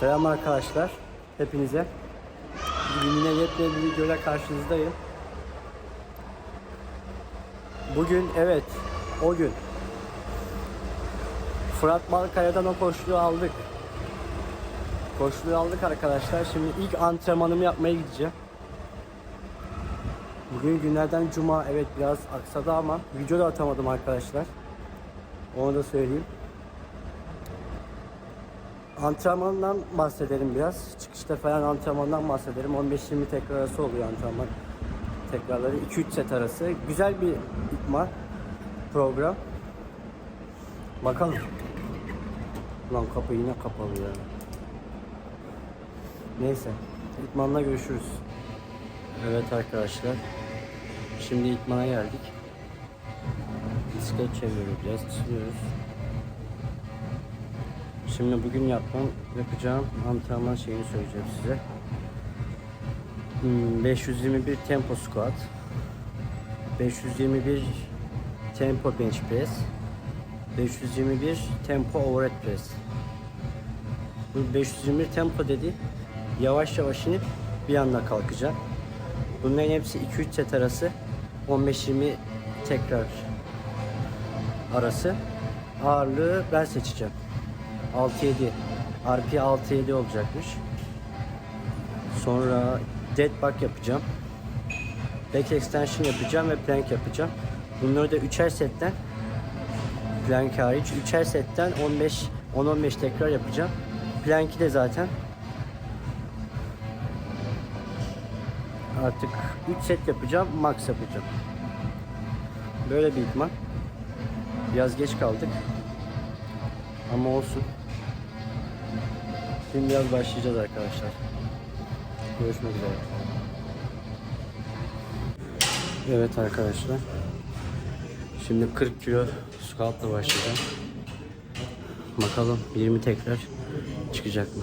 Selam arkadaşlar hepinize. Bugün yine yepyeni bir videoyla karşınızdayım. Bugün evet o gün. Fırat Balkaya'dan o koşluğu aldık. Koşluğu aldık arkadaşlar. Şimdi ilk antrenmanımı yapmaya gideceğim. Bugün günlerden cuma evet biraz aksadı ama video da atamadım arkadaşlar. Onu da söyleyeyim. Antrenmandan bahsedelim biraz. Çıkışta falan antrenmandan bahsedelim. 15-20 tekrar arası oluyor antrenman tekrarları. 2-3 set arası. Güzel bir idman program. Bakalım. Lan kapı yine kapalı ya. Neyse. İdmanla görüşürüz. Evet arkadaşlar. Şimdi idmana geldik. Bisiklet çeviriyoruz biraz. ısınıyoruz. Şimdi bugün yapmam, yapacağım antrenman şeyini söyleyeceğim size. Hmm, 521 tempo squat. 521 tempo bench press. 521 tempo overhead press. Bu 521 tempo dedi. Yavaş yavaş inip bir anda kalkacağım. Bunların hepsi 2-3 set arası. 15-20 tekrar arası. Ağırlığı ben seçeceğim. 6-7 RP 6-7 olacakmış. Sonra dead bug yapacağım. Back extension yapacağım ve plank yapacağım. Bunları da 3'er setten plank hariç 3'er setten 15 10-15 tekrar yapacağım. Plank'i de zaten artık 3 set yapacağım, max yapacağım. Böyle bir idman. Biraz geç kaldık. Ama olsun. Şimdi biraz başlayacağız arkadaşlar. Görüşmek üzere. Evet arkadaşlar. Şimdi 40 kilo squatla başlayacağım. Bakalım 20 tekrar çıkacak mı?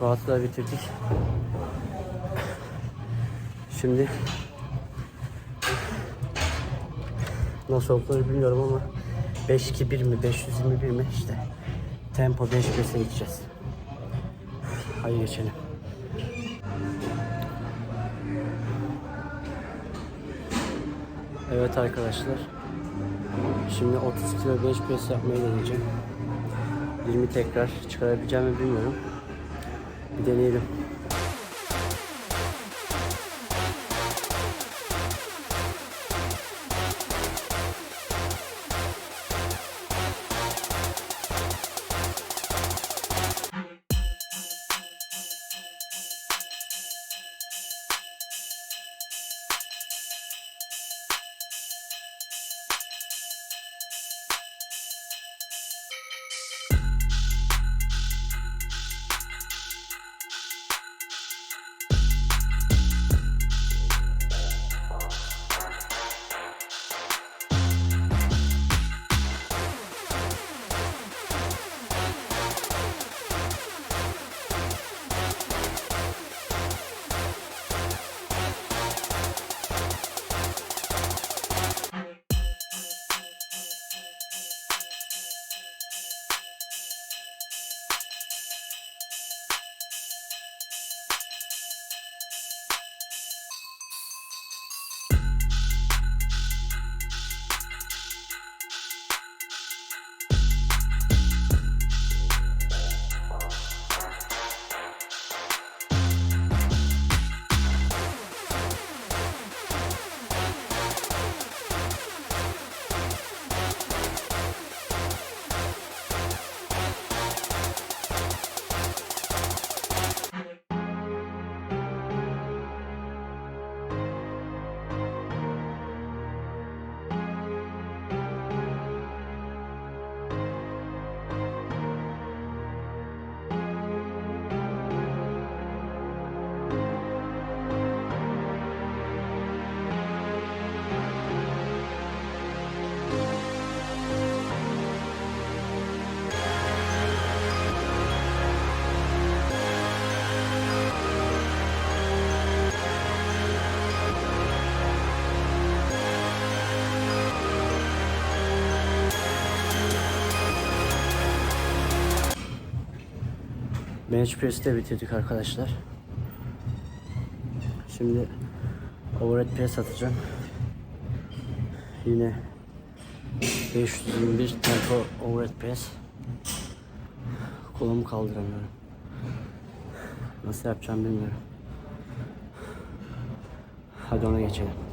Da bitirdik. Şimdi nasıl olduğunu bilmiyorum ama 5-2-1 mi 521 mi işte tempo 5 5'e gideceğiz. Hadi geçelim. Evet arkadaşlar. Şimdi 30 kilo 5 pres yapmayı deneyeceğim. 20 tekrar çıkarabileceğimi bilmiyorum. Bir deneyelim. Bench press'i de bitirdik arkadaşlar. Şimdi overhead press atacağım. Yine 521 tempo overhead press. Kolumu kaldıramıyorum. Nasıl yapacağım bilmiyorum. Hadi ona geçelim.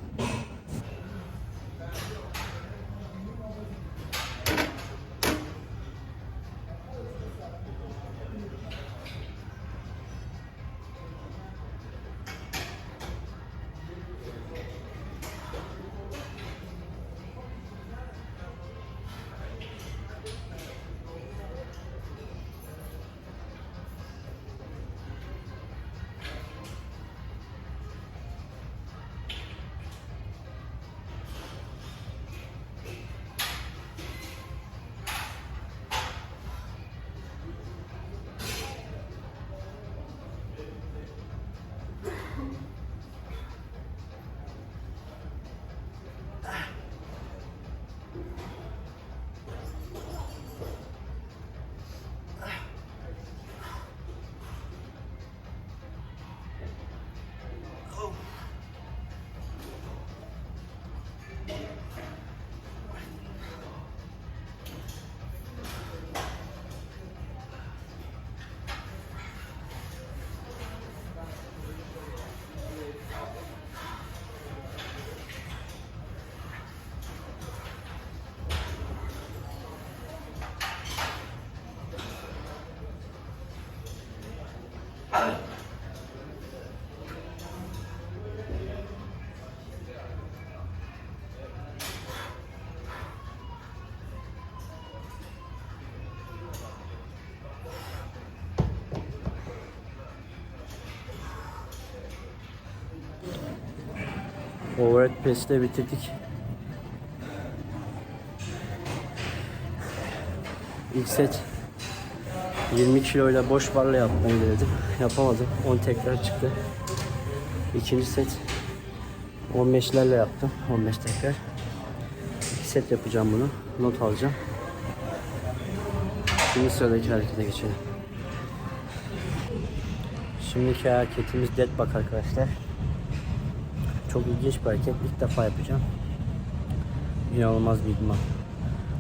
Overhead press'i de bitirdik. İlk set 20 kiloyla boş barla yapmayı denedim. Yapamadım. 10 tekrar çıktı. İkinci set 15'lerle yaptım. 15 tekrar. İki set yapacağım bunu. Not alacağım. Şimdi sıradaki harekete geçelim. Şimdiki hareketimiz dead bak arkadaşlar. Çok ilginç bir hareket. İlk defa yapacağım. İnanılmaz bir idman.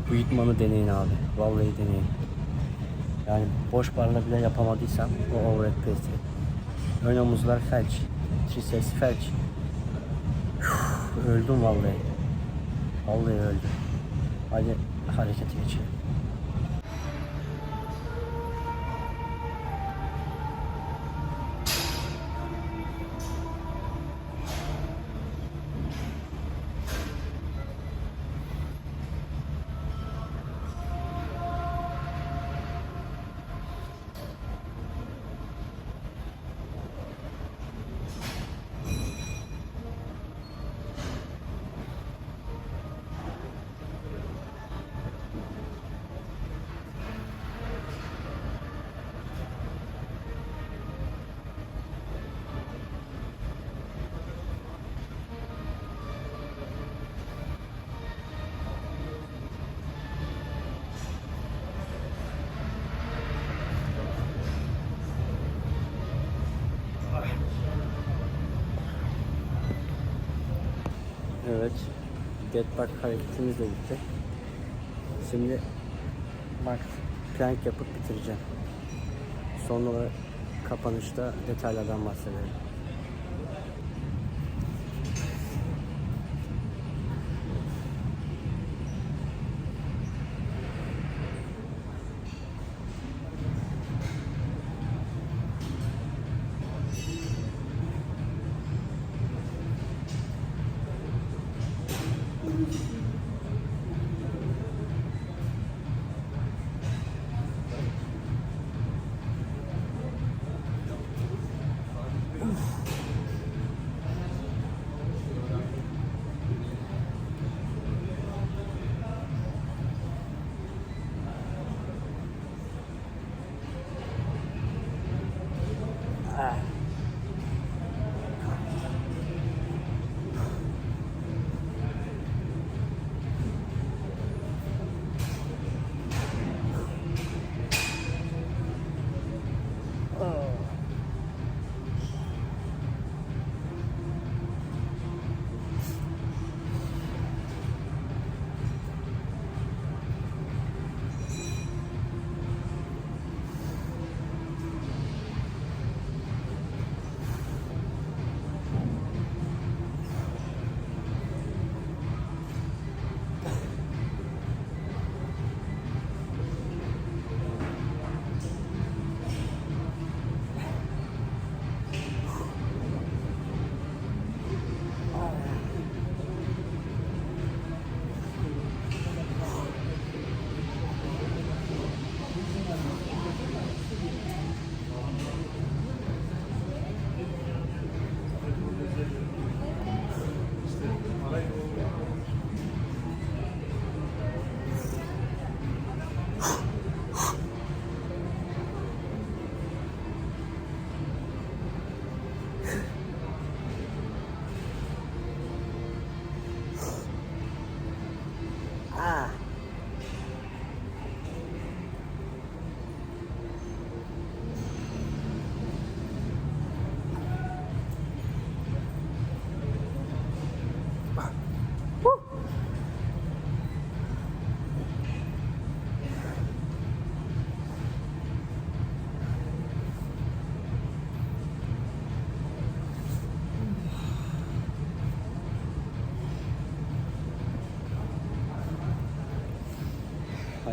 Bu idmanı deneyin abi. Vallahi deneyin. Yani boş barla bile yapamadıysam o overhead press'i. Ön omuzlar felç. Triceps felç. Üf, öldüm vallahi. Vallahi öldüm. Hadi harekete geçelim. Evet. Dead bug hareketimiz de bitti. Şimdi max plank yapıp bitireceğim. Son kapanışta detaylardan bahsedelim.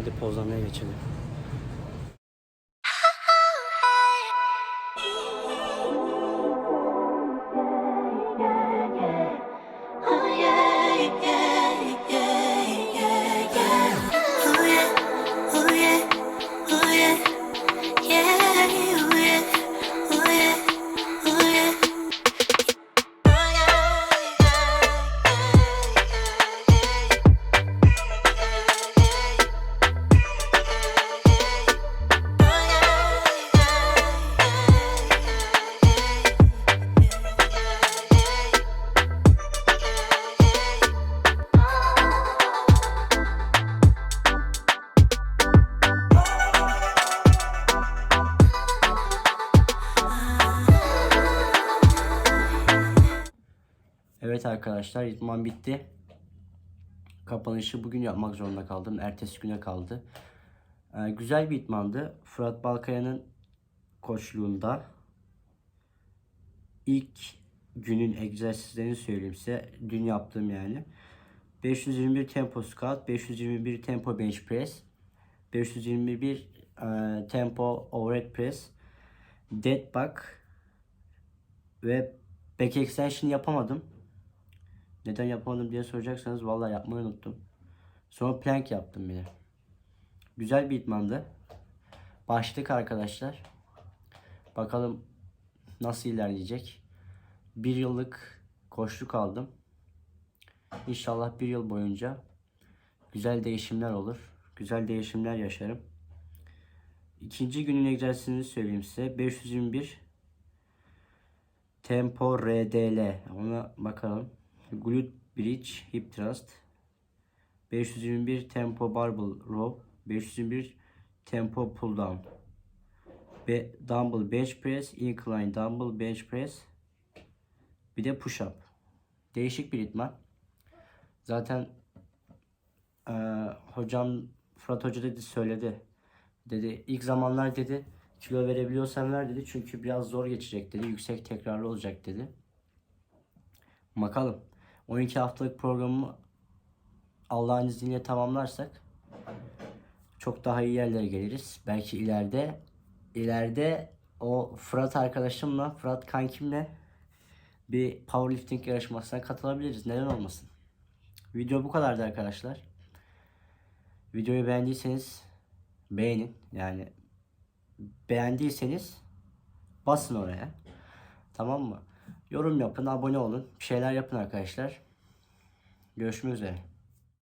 Hadi pozlamaya geçelim. Arkadaşlar. İtman bitti. Kapanışı bugün yapmak zorunda kaldım. Ertesi güne kaldı. Ee, güzel bir itmandı. Fırat Balkaya'nın koçluğunda ilk günün egzersizlerini söyleyeyim size. Dün yaptığım yani. 521 tempo squat, 521 tempo bench press, 521 e, tempo overhead press, dead bug ve back extension yapamadım. Neden yapamadım diye soracaksanız vallahi yapmayı unuttum. Sonra plank yaptım bir de. Güzel bir itmandı. Başlık arkadaşlar. Bakalım nasıl ilerleyecek. Bir yıllık koçluk aldım. İnşallah bir yıl boyunca güzel değişimler olur. Güzel değişimler yaşarım. İkinci günün egzersizini söyleyeyim size. 521 Tempo RDL. Ona bakalım. Glute Bridge Hip Thrust. 521 Tempo Barbell Row. 521 Tempo Pull Down. Ve Dumbbell Bench Press. Incline Dumbbell Bench Press. Bir de Push Up. Değişik bir ritman. Zaten eee, hocam Fırat Hoca dedi söyledi. Dedi ilk zamanlar dedi kilo verebiliyorsan ver dedi. Çünkü biraz zor geçecek dedi. Yüksek tekrarlı olacak dedi. Bakalım. 12 haftalık programımı Allah'ın izniyle tamamlarsak çok daha iyi yerlere geliriz. Belki ileride ileride o Fırat arkadaşımla, Fırat kankimle bir powerlifting yarışmasına katılabiliriz. Neden olmasın? Video bu kadardı arkadaşlar. Videoyu beğendiyseniz beğenin. Yani beğendiyseniz basın oraya. Tamam mı? Yorum yapın, abone olun. Bir şeyler yapın arkadaşlar. Görüşmek üzere.